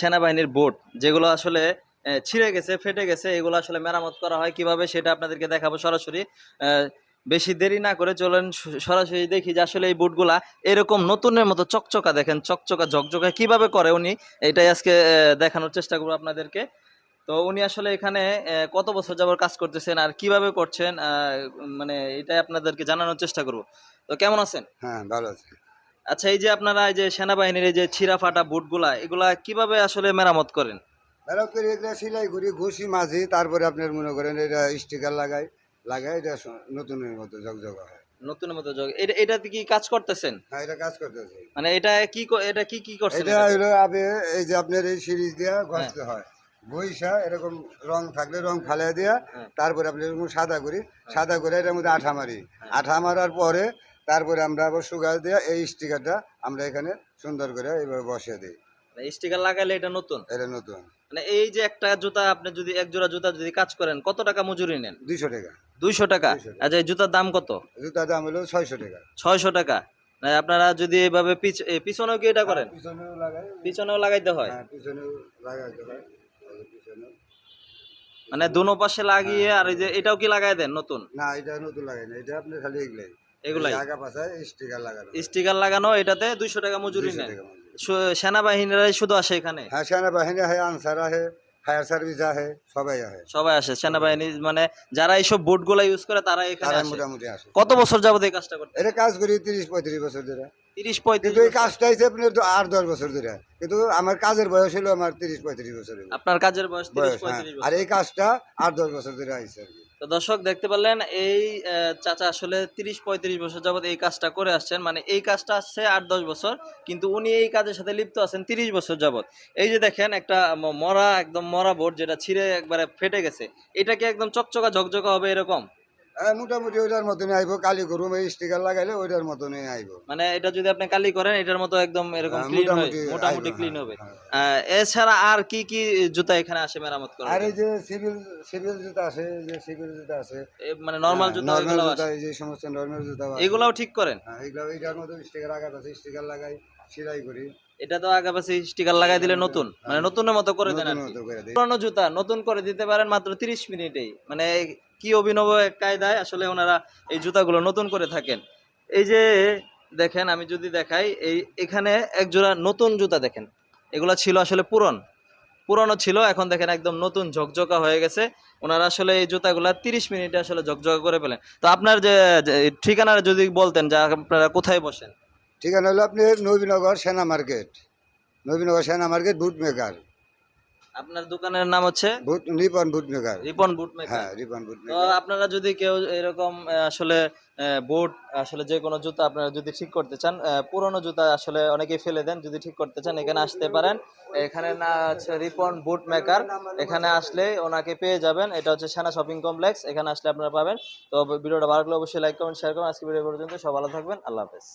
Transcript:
সেনাবাহিনীর বোট, যেগুলো আসলে ছিঁড়ে গেছে, ফেটে গেছে, এগুলো আসলে মেরামত করা হয় কীভাবে সেটা আপনাদেরকে দেখাবো সরাসরি। বেশি দেরি না করে চলেন সরাসরি দেখি যে আসলে এই বুটগুলা এরকম নতুনের মতো চকচকা দেখেন, চকচকা ঝকঝকা কীভাবে করে উনি? এটাই আজকে দেখানোর চেষ্টা করব আপনাদেরকে। তো উনি আসলে এখানে কত বছর যাবত কাজ করতেছেন আর কীভাবে করছেন মানে এটাই আপনাদেরকে জানানোর চেষ্টা করব। তো কেমন আছেন? হ্যাঁ ভালো আছে। আচ্ছা এই যে আপনারা এই যে সেনাবাহিনীর এই যে ছিঁড়া ফাটা বুটগুলা এগুলা কীভাবে আসলে মেরামত করেন? মেরামত করে এগুলো সেলাই করি ঘষি মাঝি তারপরে আপনার মনে করেন এটা স্টিকার লাগাই লাগাই এটা নতুনের মতো জগজগ হয়। নতুনের মতো জগ এটা এটাতে কি কাজ করতেছেন? হ্যাঁ এটা কাজ করতেছে। মানে এটা কি এটা কি কি করছেন এটা? হলো আবে এই যে আপনার এই সিরিজ দিয়া ঘষতে হয়। বইসা এরকম রং থাকলে রং ফালাই দিয়া হ্যাঁ। তারপরে আপনি এরকম সাদা করি। সাদা করে এটার মধ্যে আঠা মারি। আঠা মারার পরে তারপরে আমরা আবার সুগার দিয়ে এই স্টিকারটা আমরা এখানে সুন্দর করে এইভাবে বসিয়ে দিই। স্টিকার লাগাইলে এটা নতুন? এটা নতুন। মানে এই যে একটা জুতা আপনি যদি এক জোড়া জুতা যদি কাজ করেন কত টাকা মজুরি নেন? দুইশো টাকা। দুইশো টাকা? আচ্ছা এই জুতার দাম কত? জুতার দাম হলো ছয়শো টাকা। ছয়শো টাকা। আপনারা যদি এভাবে পিছ- পিছনেও কি এটা করেন? পিছনেও লাগাই। পিছনেও লাগাইতে হয়? হ্যাঁ পিছনেও লাগাইতে হয়। মানে দুনো পাশে লাগিয়ে আর এই যে এটাও কি লাগাই দেন নতুন? না এটা নতুন লাগাই না এটা আপনি খালি এগুলাই। এগুলাই। স্টিকার লাগানো স্টিকার লাগানো এটাতে দুইশো টাকা মজুরি 200 নেন টাকা মজুরি। সু- সেনাবাহিনীরাই শুধু আসে এখানে? হ্যাঁ সেনাবাহিনী আহে আনসার ফায়ার সার্ভিস সবাই সবাই আসে সেনাবাহিনী মানে যারা এইসব বোটগুলা ইউজ করে তারা এখানে মোটামুটি আসে। কত বছর যাবত এই কাজটা করতে এটা কাজ করি তিরিশ পঁয়ত্রিশ বছর ধরে। তিরিশ কিন্তু পঁয়ত্রিশ এই কাজটা হচ্ছে আপনার আট দশ বছর ধরে। কিন্তু আমার কাজের বয়স হলো আমার তিরিশ পঁয়ত্রিশ বছর আপনার কাজের বয়স তিরিশ হ্যাঁ। পঁয়ত্রিশ আর এই কাজটা আট দশ বছর ধরে আইসে আর কি। তো দর্শক, দেখতে পারলেন, এই চাচা আসলে তিরিশ পঁয়ত্রিশ বছর যাবৎ এই কাজটা করে আসছেন। মানে এই কাজটা আসছে আট, দশ বছর, কিন্তু উনি এই কাজের সাথে লিপ্ত আছেন তিরিশ বছর যাবৎ। এই যে দেখেন, একটা মরা, একদম মরা বোর্ড যেটা ছিঁড়ে একবারে ফেটে গেছে। এটা কি একদম চকচকা, ঝকঝকা হবে এরকম। হ্যাঁ, মোটামুটি ওইটার মতনই আইবো। কালি করুম এই স্টিকার লাগাইলে ওইটার মতনই আইবো। মানে এটা যদি আপনি কালি করেন এটার মতো একদম এরকম হ্যাঁ, ক্লিন হয় মোটামুটি মোটামুটি ক্লিন হ্যাঁ, হবে। হ্যাঁ। এছাড়া আর কি কি জুতা এখানে আসে মেরামত করে আর এই যে সিভিল সিভিল জুতা আছে যে সিভিল জুতা আছে মানে নর্মাল জুতা নর্মাল জুতা এই যে সমস্ত নর্মাল জুতা। এগুলাও ঠিক করেন? হ্যাঁ এইটার মতো স্টিকার আঘাত আছে স্টিকার লাগাই সেলাই করি। এটা তো আগে পাশে স্টিকার লাগাই দিলে নতুন। মানে নতুনের মতো করে দেন পুরানো জুতা নতুন করে দিতে পারেন মাত্র তিরিশ মিনিটেই। মানে কি অভিনব এক কায়দায় আসলে ওনারা এই জুতাগুলো নতুন করে থাকেন। এই যে দেখেন আমি যদি দেখাই এই এখানে এক জোড়া নতুন জুতা দেখেন। এগুলা ছিল আসলে পুরন। পুরনো ছিল এখন দেখেন একদম নতুন ঝকঝকা হয়ে গেছে। ওনারা আসলে এই জুতাগুলা তিরিশ মিনিটে আসলে ঝকঝকা করে পেলেন তো আপনার যে ঠিকানা যদি বলতেন যে আপনারা কোথায় বসেন? ঠিকানা হলো আপনি নবীনগর সেনা মার্কেট। নবীনগর সেনা মার্কেট বুট মেকার। আপনার দোকানের নাম হচ্ছে? Boot Ripon boot maker. Ripon boot maker. হ্যাঁ রিপন বুট তো মেকার। আপনারা যদি কেউ এরকম আসলে বুট আসলে যে কোনো জুতা আপনারা যদি ঠিক করতে চান পুরনো জুতা আসলে অনেকেই ফেলে দেন যদি ঠিক করতে চান এখানে আসতে পারেন। এখানে না হচ্ছে রিপন বুট মেকার। এখানে আসলে ওনাকে পেয়ে যাবেন। এটা হচ্ছে সেনা শপিং কমপ্লেক্স। এখানে আসলে আপনারা পাবেন। তো ভিডিওটা ভালো লাগলে অবশ্যই লাইক কমেন্ট শেয়ার করুন। আজকে ভিডিও পর্যন্ত সব ভালো থাকবেন। আল্লাহ হাফেজ।